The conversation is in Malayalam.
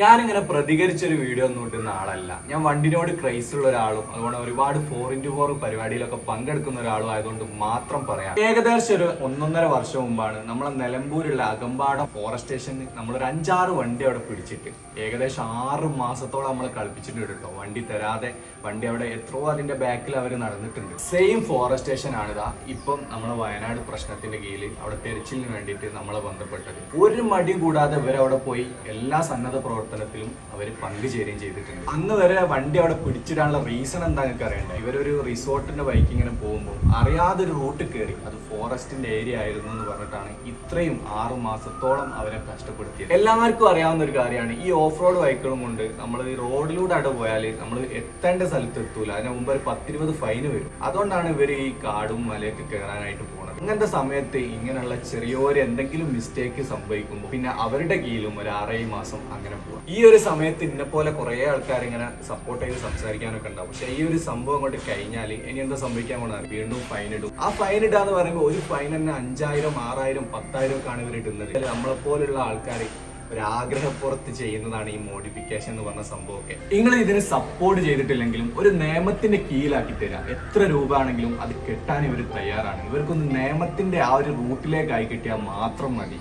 ഞാനിങ്ങനെ പ്രതികരിച്ചൊരു വീഡിയോ ഒന്നും ഇട്ടുന്ന ആളല്ല. ഞാൻ വണ്ടിനോട് ക്രൈസ് ഉള്ള ഒരാളും അതുകൊണ്ട് ഒരുപാട് ഫോർ ഇന്റു ഫോർ പരിപാടിയിലൊക്കെ പങ്കെടുക്കുന്ന ഒരാളും ആയതുകൊണ്ട് മാത്രം പറയാം. ഏകദേശം ഒരു ഒന്നൊന്നര വർഷം മുമ്പാണ് നമ്മളെ നിലമ്പൂരുള്ള അകമ്പാടം ഫോറസ്റ്റ് സ്റ്റേഷനിൽ നമ്മളൊരു അഞ്ചാറ് വണ്ടി അവിടെ പിടിച്ചിട്ട് ഏകദേശം ആറ് മാസത്തോളം നമ്മൾ കളിപ്പിച്ചിട്ടുണ്ട് കേട്ടോ. വണ്ടി തരാതെ വണ്ടി അവിടെ എത്രയോ അതിന്റെ ബാക്കിൽ അവർ നടന്നിട്ടുണ്ട്. സെയിം ഫോറസ്റ്റ് സ്റ്റേഷൻ ആണിതാ ഇപ്പം നമ്മളെ വയനാട് പ്രശ്നത്തിന്റെ കീഴിൽ അവിടെ തെരച്ചിലിന് വേണ്ടിയിട്ട് നമ്മളെ ബന്ധപ്പെട്ടത്. ഒരു മടി കൂടാതെ ഇവരവിടെ പോയി എല്ലാ സന്നദ്ധ പ്രവർത്തനത്തിലും അവർ പങ്കുചേരുകയും ചെയ്തിട്ടുണ്ട്. അന്ന് വരെ വണ്ടി അവിടെ പിടിച്ചിടാനുള്ള റീസൺ എന്താ നിങ്ങൾക്ക് അറിയണ്ട? ഇവരൊരു റിസോർട്ടിന്റെ ബൈക്കിങ്ങനെ പോകുമ്പോൾ അറിയാതെ ഒരു റൂട്ട് കയറി അത് ഫോറസ്റ്റിന്റെ ഏരിയ ആയിരുന്നു എന്ന് പറഞ്ഞിട്ടാണ് ഇത്രയും ആറു മാസത്തോളം അവരെ കഷ്ടപ്പെടുത്തിയത്. എല്ലാവർക്കും അറിയാവുന്ന ഒരു കാര്യമാണ് ഈ ഓഫ് റോഡ് ബൈക്കുകളും കൊണ്ട് നമ്മൾ റോഡിലൂടെ അവിടെ പോയാൽ നമ്മൾ എത്തേണ്ട സ്ഥലത്ത് എത്തൂല. അതിന് മുമ്പ് ഒരു പത്തിരുപത് ഫൈന് വരും. അതുകൊണ്ടാണ് ഇവർ ഈ കാടും മലയൊക്കെ കയറാനായിട്ട് പോകുന്നത് ഇങ്ങനത്തെ സമയത്ത് ഇങ്ങനെയുള്ള ചെറിയൊരു എന്തെങ്കിലും മിസ്റ്റേക്ക് സംഭവിക്കുമ്പോൾ പിന്നെ അവരുടെ കീഴിലും ഒരു ആറേഴ് മാസം അങ്ങനെ പോകും ഈ ഒരു സമയത്ത് ഇന്നെ പോലെ കുറെ ആൾക്കാർ ഇങ്ങനെ സപ്പോർട്ട് ചെയ്ത് സംസാരിക്കാനൊക്കെ ഉണ്ടാവും. പക്ഷെ ഈ ഒരു സംഭവം അങ്ങോട്ട് കഴിഞ്ഞാൽ ഇനി എന്താ സംഭവിക്കാൻ പോണ വീണ്ടും ഫൈൻ ഇടും. ആ ഫൈൻ എന്ന് പറയുമ്പോൾ ഒരു ഫൈൻ തന്നെ അഞ്ചായിരം ആറായിരം പത്തായിരം ഒക്കെ ആണ് ഇവർ ഇടുന്നത് നമ്മളെ പോലുള്ള ആൾക്കാർ ഒരു ആഗ്രഹപ്പുറത്ത് ചെയ്യുന്നതാണ് ഈ മോഡിഫിക്കേഷൻ എന്ന് പറഞ്ഞ സംഭവമൊക്കെ. നിങ്ങൾ ഇതിന് സപ്പോർട്ട് ചെയ്തിട്ടില്ലെങ്കിലും ഒരു നിയമത്തിന്റെ കീഴിലാക്കി തരാം. എത്ര രൂപ ആണെങ്കിലും അത് കെട്ടാൻ ഇവർ തയ്യാറാണ്. ഇവർക്കൊന്ന് നിയമത്തിന്റെ ആ ഒരു റൂട്ടിലേക്കായി കിട്ടിയാൽ മാത്രം മതി.